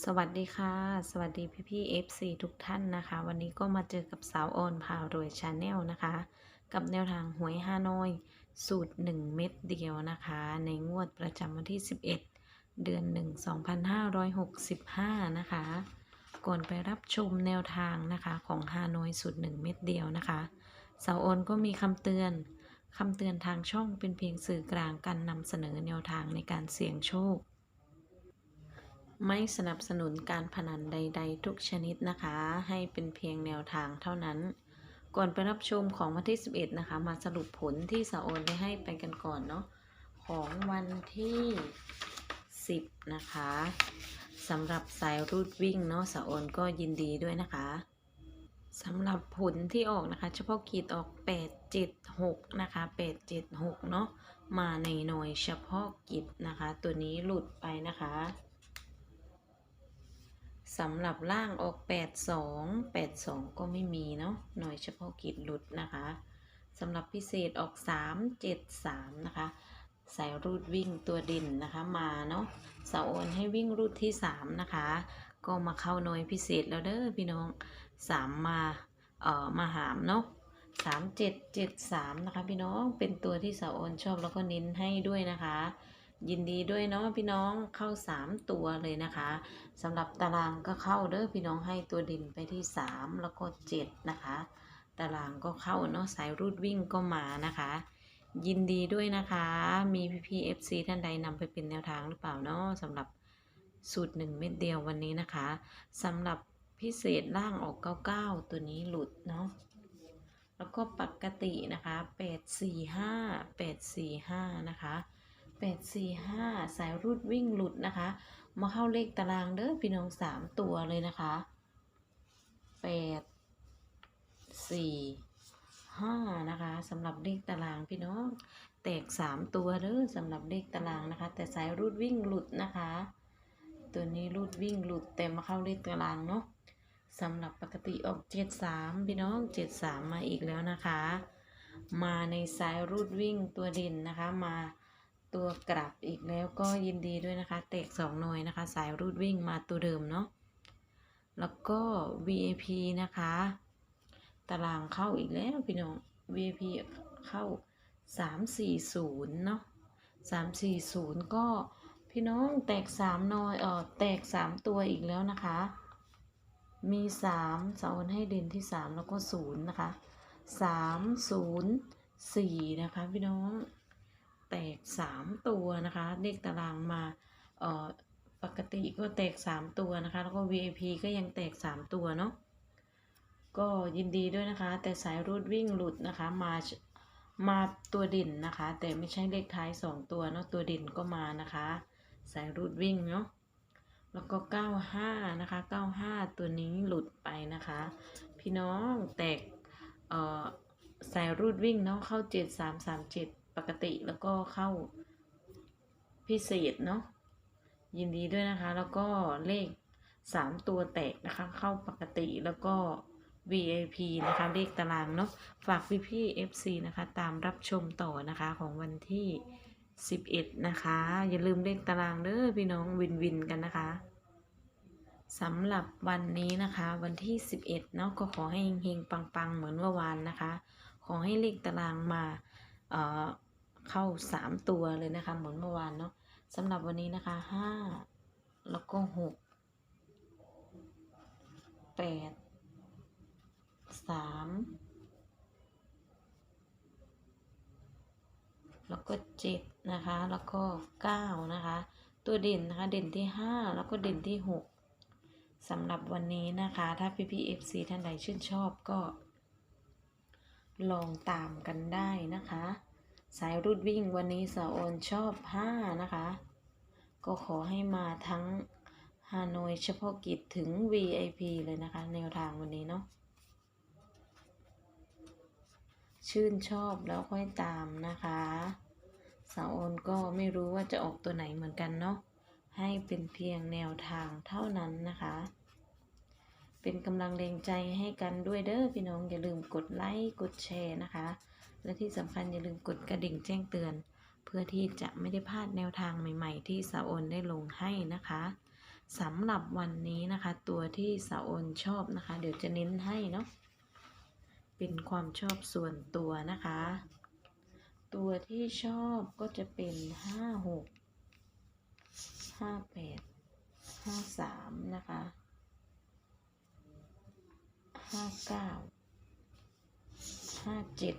สวัสดีค่ะ สวัสดีพี่พี่ๆ FC ทุกท่านนะคะ วันนี้ก็มาเจอกับสาวออนพาวรวยชาแนลนะคะ กับแนวทางหวยฮานอย สูตร 1 เม็ดเดียวนะคะ ในงวดประจำวันที่ 11 เดือน 1 2565 นะคะ ก่อนไปรับชมแนวทางนะคะของฮานอยสูตร 1 เม็ดเดียวนะคะสาวออนก็มีคำเตือนคำเตือนทางช่องเป็นเพียงสื่อกลางการนำเสนอแนวทางในการเสี่ยงโชค ไม่สนับสนุนการพนันใด ๆ ทุกชนิดนะคะ ให้เป็นเพียงแนวทางเท่านั้น ก่อนไปรับชมของวันที่ 11 นะคะ มาสรุปผลที่สาโอนได้ให้ไปกันก่อนเนาะของวันที่ 10 นะคะสำหรับสายรูดวิ่งเนาะสาโอนก็ยินดีด้วยนะคะสำหรับผลที่ออกนะคะ เฉพาะกีดออก 876 นะคะ 876 เนาะมาในหน่วยเฉพาะกิจนะคะ ตัวนี้หลุดไปนะคะ สำหรับล่างออก 82 82 ก็ไม่มีเนาะหน่วยเฉพาะกิจหลุดนะคะสำหรับพิเศษออก 3 7 3 นะคะ สายรูดวิ่งตัวเด่นนะคะมาเนาะเสาโอนให้วิ่งรูดที่ 3 นะคะ ก็มาเข้าหน่วยพิเศษแล้วเด้อพี่น้อง 3 มาเอ่อมาหามเนาะ3 7 7 3นะคะ พี่น้องเป็นตัวที่เสาโอนชอบแล้วก็เน้นให้ด้วยนะคะ ยินดีด้วยเนาะพี่น้องเข้า 3 ตัวเลยนะคะสำหรับตารางก็เข้าเด้อพี่น้องให้ตัวดินไปที่ 3 แล้วก็7นะคะ ตารางก็เข้าเนาะสายรูดวิ่งก็มานะคะ ยินดีด้วยนะคะ มีพี่พีเอฟซีท่านใดนำไปเป็นแนวทางหรือเปล่าเนาะสำหรับสูตร 1 เม็ดเดียววันนี้นะคะสำหรับพิเศษล่างออก 99 ตัวนี้หลุดเนาะแล้วก็ปกตินะคะ 845 845 นะคะ 845 สายรูดวิ่งหลุดนะคะ มาเข้าเลขตารางเด้อพี่น้องสามตัวเลยนะคะแปดสี่ห้านะคะสำหรับเลขตารางพี่น้อง แตกสามตัวเด้อสำหรับเลขตารางนะคะ แต่สายรูดวิ่งหลุดนะคะ ตัวนี้รูดวิ่งหลุดแต่มาเข้าเลขตารางเนาะสำหรับปกติออกเจ็ดสามพี่น้องเจ็ดสามมาอีกแล้วนะคะ มาในสายรูดวิ่งตัวเด่นนะคะมา ตัวกลับอีกแล้วก็ยินดีด้วยนะคะ เตกสองหน่วยนะคะ สายรูดวิ่งมาตัวเดิมเนาะแล้วก็ VIP นะคะ ตารางเข้าอีกแล้วพี่น้อง VIP เข้า 340 เนาะ340 ก็พี่น้องแตก3หน่วยเออแตก 3 ตัวอีกแล้วนะคะ มี 3สอนให้เด่นที่ 3 แล้วก็ 0 นะคะ 304 นะคะพี่น้อง แตกสามตัวนะคะเลขตารางมาเอ่อปกติก็แตกสามตัวนะคะ แล้วก็ VIP ก็ยังแตกสามตัวเนาะก็ยินดีด้วยนะคะ แต่สายรูดวิ่งหลุดนะคะมามาตัวเด่นนะคะ แต่ไม่ใช่เลขท้ายสองตัวเนาะตัวเด่นก็มานะคะ สายรูดวิ่งเนาะแล้วก็ 95 นะคะ 95 ตัวนี้หลุดไปนะคะ พี่น้องแตกเอ่อสายรูดวิ่งเนาะเข้า 7337 ปกติแล้วก็เข้าพิเศษเนาะยินดีด้วยนะคะ แล้วก็เลข3ตัวแตกนะคะ เข้าปกติแล้วก็ VIP นะคะ เลขตารางเนาะฝากพี่พี่ FC นะคะ ตามรับชมต่อนะคะของวันที่ 11 นะคะ อย่าลืมเลขตารางเด้อพี่น้องวินวินกันนะคะสำหรับวันนี้นะคะ วันที่ 11เนาะก็ขอให้เฮงๆปังๆ เหมือนเมื่อวานนะคะ ขอให้เลขตารางมาเอ่อ เข้า3ตัวเลยนะคะเหมือนเมื่อวานเนาะสำหรับวันนี้นะคะ5แล้วก็6 8 3แล้วก็เจ็ดนะคะ แล้วก็เก้านะคะ ตัวเด่นนะคะ เด่นที่ห้าแล้วก็เด่นที่หกสำหรับวันนี้นะคะ ถ้าพี่พีเอฟซีท่านใดชื่นชอบก็ ลองตามกันได้นะคะ สายรุดวิ่งวันนี้สาวโอนชอบห้านะคะ ก็ขอให้มาทั้งฮานอยเฉพาะกิจถึง VIP เลยนะคะ แนวทางวันนี้เนาะชื่นชอบแล้วค่อยตามนะคะสาวโอนก็ไม่รู้ว่าจะออกตัวไหนเหมือนกันเนาะให้เป็นเพียงแนวทางเท่านั้นนะคะ เป็นกำลังแรงใจให้กันด้วยเด้อพี่น้องอย่าลืมกดไลค์กดแชร์นะคะ และที่สำคัญอย่าลืมกดกระดิ่งแจ้งเตือน เพื่อที่จะไม่ได้พลาดแนวทางใหม่ๆ ที่สาวโอนได้ลงให้นะคะสำหรับวันนี้นะคะ ตัวที่สาวโอนชอบนะคะ เดี๋ยวจะเน้นให้เนาะเป็นความชอบส่วนตัวนะคะ ตัวที่ชอบก็จะเป็นห้าหกห้าแปดห้าสามนะคะห้าเก้าห้าเจ็ด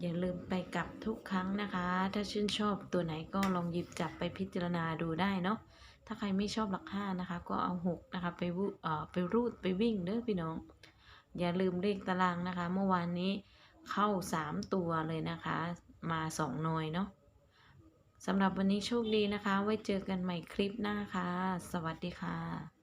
อย่าลืมไปกลับทุกครั้งนะคะ ถ้าชื่นชอบตัวไหนก็ลองหยิบจับไปพิจารณาดูได้เนาะ ถ้าใครไม่ชอบหลักห้านะคะ ก็เอาหกนะคะไปวุเอ่อไปรูดไปวิ่งเด้อพี่น้อง อย่าลืมเลขตารางนะคะ เมื่อวานนี้เข้าสามตัวเลยนะคะ มาสองหน่วยเนาะสำหรับวันนี้โชคดีนะคะ ไว้เจอกันใหม่คลิปหน้าค่ะ สวัสดีค่ะ